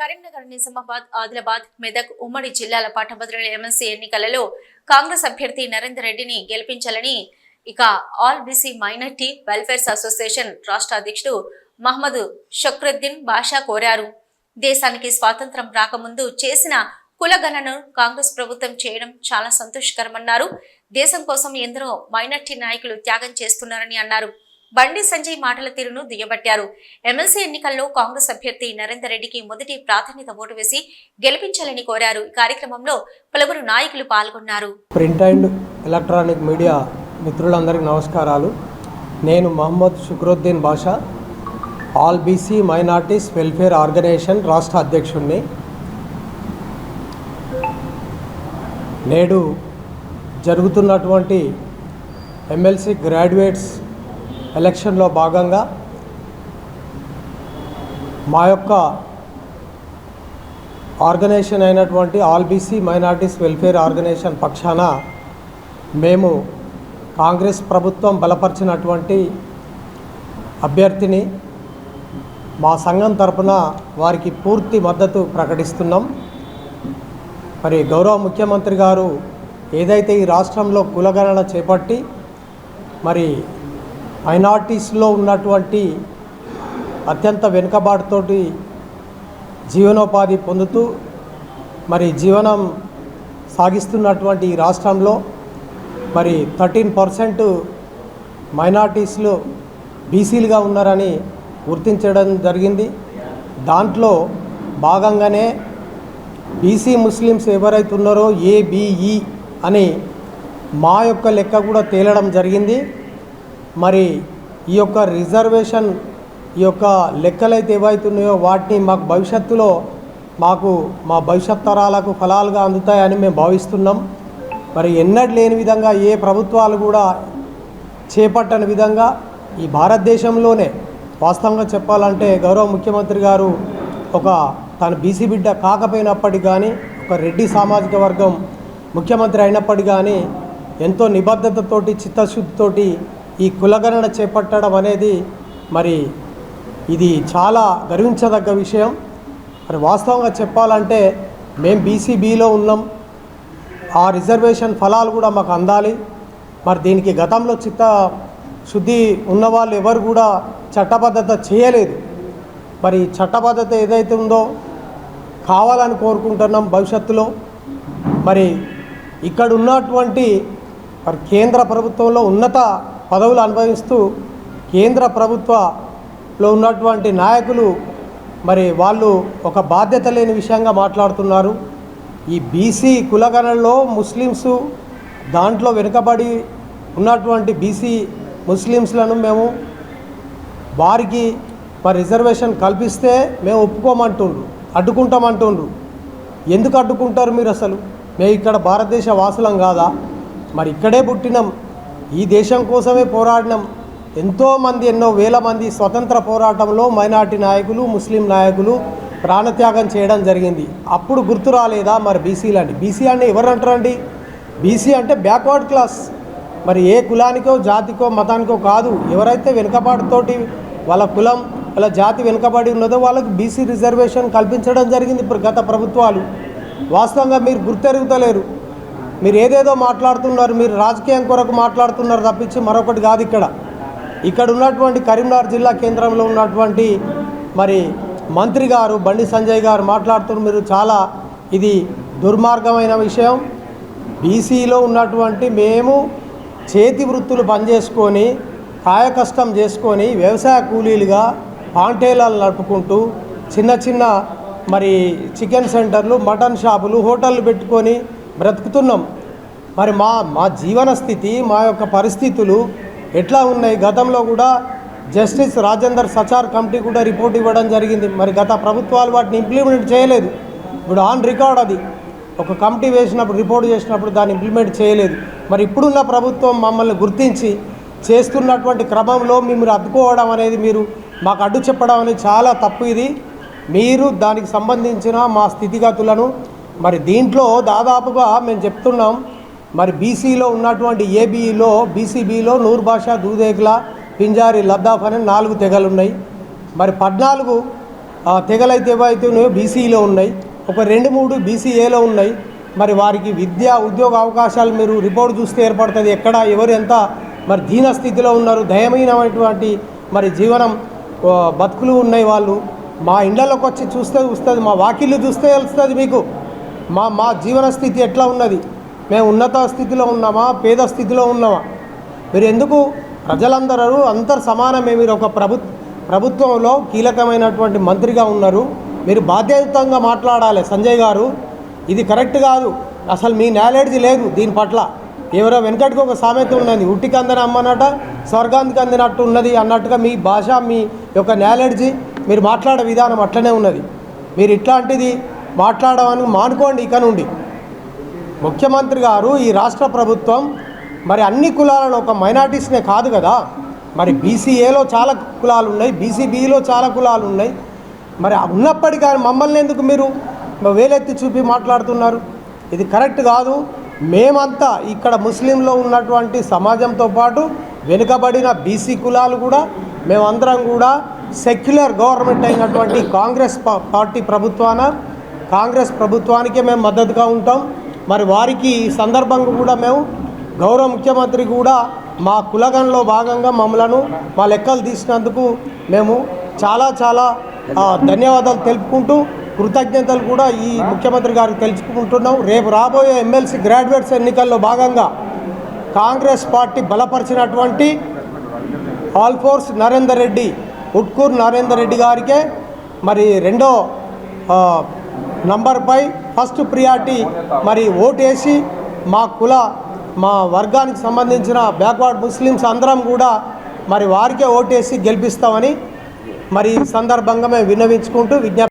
కరీంనగర్ నిజామాబాద్ ఆదిలాబాద్ మెదక్ ఉమ్మడి జిల్లాల పట్టభద్రుల ఎమ్మెల్సీ ఎన్నికలలో కాంగ్రెస్ అభ్యర్థి నరేందర్ రెడ్డిని గెలిపించాలని ఇక all BC minority welfares association రాష్ట్ర అధ్యక్షుడు మహమ్మద్ షక్రుద్దీన్ బాషా కోరారు. దేశానికి స్వాతంత్రం రాకముందు చేసిన కులగణను కాంగ్రెస్ ప్రభుత్వం చేయడం చాలా సంతోషకరమన్నారు. దేశం కోసం ఎందరో మైనార్టీ నాయకులు త్యాగం చేస్తున్నారని అన్నారు. బండి సంజయ్ మాటల తీరును దుయ్యబట్టారు. ఎమ్మెల్సీ ఎన్నికల్లో కాంగ్రెస్ అభ్యర్థి నరేందర్ రెడ్డికి మొదటి ప్రాధాన్యత ఓటు వేసి గెలిపించాలని కోరారు. ఈ కార్యక్రమంలో పలువురు నాయకులు పాల్గొన్నారు. ప్రింట్ అండ్ ఎలక్ట్రానిక్ మీడియా మిత్రులందరికీ నమస్కారాలు. నేను Mohammed Shukruddin Basha all BC minorities welfare organisation రాష్ట్ర అధ్యక్షుడిని నేడు జరుగుతున్నటువంటి ఎమ్మెల్సీ గ్రాడ్యుయేట్స్ ఎలక్షన్లో భాగంగా మా యొక్క ఆర్గనైజేషన్ అయినటువంటి all BC minorities welfare organisation పక్షాన మేము కాంగ్రెస్ ప్రభుత్వం బలపరిచినటువంటి అభ్యర్థిని మా సంఘం తరపున వారికి పూర్తి మద్దతు ప్రకటిస్తున్నాం. మరి గౌరవ ముఖ్యమంత్రి గారు ఏదైతే ఈ రాష్ట్రంలో కులగణన చేపట్టి మరి మైనార్టీస్లో ఉన్నటువంటి అత్యంత వెనుకబాటుతోటి జీవనోపాధి పొందుతూ మరి జీవనం సాగిస్తున్నటువంటి ఈ రాష్ట్రంలో మరి థర్టీన్ పర్సెంట్ మైనార్టీస్లో బీసీలుగా ఉన్నారని గుర్తించడం జరిగింది. దాంట్లో భాగంగానే బీసీ ముస్లిమ్స్ ఎవరైతే ఉన్నారో ఏబిఈ అని మా యొక్క లెక్క కూడా తేలడం జరిగింది. మరి ఈ యొక్క రిజర్వేషన్ ఈ యొక్క లెక్కలైతే ఏవైతున్నాయో వాటిని మాకు భవిష్యత్తులో మాకు మా భవిష్యత్ తరాలకు ఫలాలుగా అందుతాయని మేము భావిస్తున్నాం. మరి ఎన్నడూ లేని విధంగా ఏ ప్రభుత్వాలు కూడా చేపట్టని విధంగా ఈ భారతదేశంలోనే వాస్తవంగా చెప్పాలంటే గౌరవ ముఖ్యమంత్రి గారు ఒక తన బీసీ బిడ్డ కాకపోయినప్పటికీ కానీ ఒక రెడ్డి సామాజిక వర్గం ముఖ్యమంత్రి అయినప్పటికీ కానీ ఎంతో నిబద్ధతతోటి చిత్తశుద్ధితోటి ఈ కులగణన చేపట్టడం అనేది మరి ఇది చాలా గర్వించదగ్గ విషయం. మరి వాస్తవంగా చెప్పాలంటే మేము బీసీబీలో ఉన్నాం. ఆ రిజర్వేషన్ ఫలాలు కూడా మాకు అందాలి. మరి దీనికి గతంలో చిత్త శుద్ధి ఉన్నవాళ్ళు ఎవరు కూడా చట్టబద్ధత చేయలేదు. మరి చట్టబద్ధత ఏదైతే ఉందో కావాలని కోరుకుంటున్నాం భవిష్యత్తులో. మరి ఇక్కడ ఉన్నటువంటి మరి కేంద్ర ప్రభుత్వంలో ఉన్నత పదవులు అనుభవిస్తూ కేంద్ర ప్రభుత్వలో ఉన్నటువంటి నాయకులు మరి వాళ్ళు ఒక బాధ్యత లేని విషయంగా మాట్లాడుతున్నారు. ఈ బీసీ కులగణల్లో ముస్లిమ్స్ దాంట్లో వెనుకబడి ఉన్నటువంటి బీసీ ముస్లిమ్స్లను మేము వారికి మరి రిజర్వేషన్ కల్పిస్తే మేము ఒప్పుకోమంటుండ్రు అడ్డుకుంటామంటుండ్రు. ఎందుకు అడ్డుకుంటారు మీరు అసలు? మేము ఇక్కడ భారతదేశ వాసులం కాదా? మరి ఇక్కడే పుట్టినాం ఈ దేశం కోసమే పోరాడినాం. ఎంతోమంది ఎన్నో వేల మంది స్వతంత్ర పోరాటంలో మైనార్టీ నాయకులు ముస్లిం నాయకులు ప్రాణత్యాగం చేయడం జరిగింది. అప్పుడు గుర్తు రాలేదా మరి బీసీలు అండి బీసీ అంటే ఎవరు అంటారండి బీసీ అంటే బ్యాక్వర్డ్ క్లాస్ మరి ఏ కులానికో జాతికో మతానికో కాదు. ఎవరైతే వెనుకబాటుతోటి వాళ్ళ కులం వాళ్ళ జాతి వెనుకబడి ఉన్నదో వాళ్ళకి బీసీ రిజర్వేషన్ కల్పించడం జరిగింది ఇప్పుడు గత ప్రభుత్వాలు. వాస్తవంగా మీరు గుర్తెరుగుతలేరు. మీరు ఏదేదో మాట్లాడుతున్నారు మీరు రాజకీయం కొరకు మాట్లాడుతున్నారు తప్పించి మరొకటి కాదు ఇక్కడ. ఇక్కడ ఉన్నటువంటి కరీంనగర్ జిల్లా కేంద్రంలో ఉన్నటువంటి మరి మంత్రి గారు బండి సంజయ్ గారు మాట్లాడుతున్నారు. మీరు చాలా ఇది దుర్మార్గమైన విషయం. బీసీలో ఉన్నటువంటి మేము చేతి వృత్తులు పనిచేసుకొని కాయకష్టం చేసుకొని వ్యవసాయ కూలీలుగా పాంటేలాలు నడుపుకుంటూ చిన్న చిన్న మరి చికెన్ సెంటర్లు మటన్ షాపులు హోటళ్ళు పెట్టుకొని బ్రతుకుతున్నాం. మరి మా మా జీవన స్థితి మా యొక్క పరిస్థితులు ఎట్లా ఉన్నాయి? గతంలో కూడా జస్టిస్ రాజేందర్ సచార్ కమిటీ కూడా రిపోర్ట్ ఇవ్వడం జరిగింది. మరి గత ప్రభుత్వాలు వాటిని ఇంప్లిమెంట్ చేయలేదు. ఇప్పుడు ఆన్ రికార్డ్ అది. ఒక కమిటీ వేసినప్పుడు రిపోర్ట్ చేసినప్పుడు దాన్ని ఇంప్లిమెంట్ చేయలేదు. మరి ఇప్పుడున్న ప్రభుత్వం మమ్మల్ని గుర్తించి చేస్తున్నటువంటి క్రమంలో మీరు అడ్డుకోవడం అనేది మీరు మాకు అడ్డు చెప్పడం అనేది చాలా తప్పు ఇది. మీరు దానికి సంబంధించిన మా స్థితిగతులను మరి దీంట్లో దాదాపుగా మేము చెప్తున్నాం మరి బీసీలో ఉన్నటువంటి ఏబీఈలో బీసీబీలో నూరు భాష దూదేగుల పింజారి లద్దాఫ్ అనే నాలుగు తెగలు ఉన్నాయి మరి పద్నాలుగు తెగలైతే ఏవైతే ఉన్నాయో బీసీలో ఉన్నాయి ఒక రెండు మూడు బీసీఏలో ఉన్నాయి. మరి వారికి విద్య ఉద్యోగ అవకాశాలు మీరు రిపోర్ట్ చూస్తే ఏర్పడుతుంది ఎక్కడ ఎవరు ఎంత మరి దీన స్థితిలో ఉన్నారు దయమైనటువంటి మరి జీవనం బతుకులు ఉన్నాయి వాళ్ళు. మా ఇండ్లలోకి వచ్చి చూస్తే వస్తుంది మా వాకిళ్ళు చూస్తే తెలుస్తుంది మీకు. మా మా జీవన స్థితి ఎట్లా ఉన్నది? మేము ఉన్నత స్థితిలో ఉన్నామా? పేద స్థితిలో ఉన్నామా? మీరు ఎందుకు? ప్రజలందరూ అందరు సమానమే మీరు ఒక ప్రభు ప్రభుత్వంలో కీలకమైనటువంటి మంత్రిగా ఉన్నారు. మీరు బాధ్యతంగా మాట్లాడాలి. సంజయ్ గారు ఇది కరెక్ట్ కాదు. అసలు మీ నాలెడ్జ్ లేదు దీని పట్ల. ఎవరో వెనకటికి ఒక సామెత ఉన్నది. ఉట్టికి అందని అమ్మనట స్వర్గానికి అందినట్టు ఉన్నది అన్నట్టుగా మీ భాష మీ యొక్క నాలెడ్జ్ మీరు మాట్లాడే విధానం అట్లనే ఉన్నది. మీరు ఇట్లాంటిది మాట్లాడమని మానుకోండి ఇక నుండి. ముఖ్యమంత్రి గారు ఈ రాష్ట్ర ప్రభుత్వం మరి అన్ని కులాలను ఒక మైనార్టీస్నే కాదు కదా. మరి బీసీఏలో చాలా కులాలు ఉన్నాయి బీసీబీలో చాలా కులాలు ఉన్నాయి మరి ఉన్నప్పటికీ మమ్మల్ని ఎందుకు మీరు వేలెత్తి చూపి మాట్లాడుతున్నారు? ఇది కరెక్ట్ కాదు. మేమంతా ఇక్కడ ముస్లింలో ఉన్నటువంటి సమాజంతో పాటు వెనుకబడిన బీసీ కులాలు కూడా మేమందరం కూడా సెక్యులర్ గవర్నమెంట్ అయినటువంటి కాంగ్రెస్ పార్టీ ప్రభుత్వాన కాంగ్రెస్ ప్రభుత్వానికే మేము మద్దతుగా ఉంటాం. మరి వారికి ఈ సందర్భంగా కూడా మేము గౌరవ ముఖ్యమంత్రి కూడా మా కులగంలో భాగంగా మమ్మలను మా లెక్కలు తీసినందుకు మేము చాలా చాలా ధన్యవాదాలు తెలుపుకుంటూ కృతజ్ఞతలు కూడా ఈ ముఖ్యమంత్రి గారికి తెలుసుకుంటున్నాం రేపు రాబోయే ఎమ్మెల్సీ గ్రాడ్యుయేట్స్ ఎన్నికల్లో భాగంగా కాంగ్రెస్ పార్టీ బలపరిచినటువంటి ఆల్ఫోర్స్ నరేందర్ రెడ్డి ఉట్కూర్ నరేందర్ రెడ్డి గారికే మరి రెండో నంబర్పై ఫస్ట్ ప్రియారిటీ మరి ఓటేసి మా కుల మా వర్గానికి సంబంధించిన బ్యాక్వర్డ్ ముస్లిమ్స్ అందరం కూడా మరి వారికే ఓటేసి గెలిపిస్తామని మరి ఈ సందర్భంగా మేము విన్నవించుకుంటూ విజ్ఞప్తి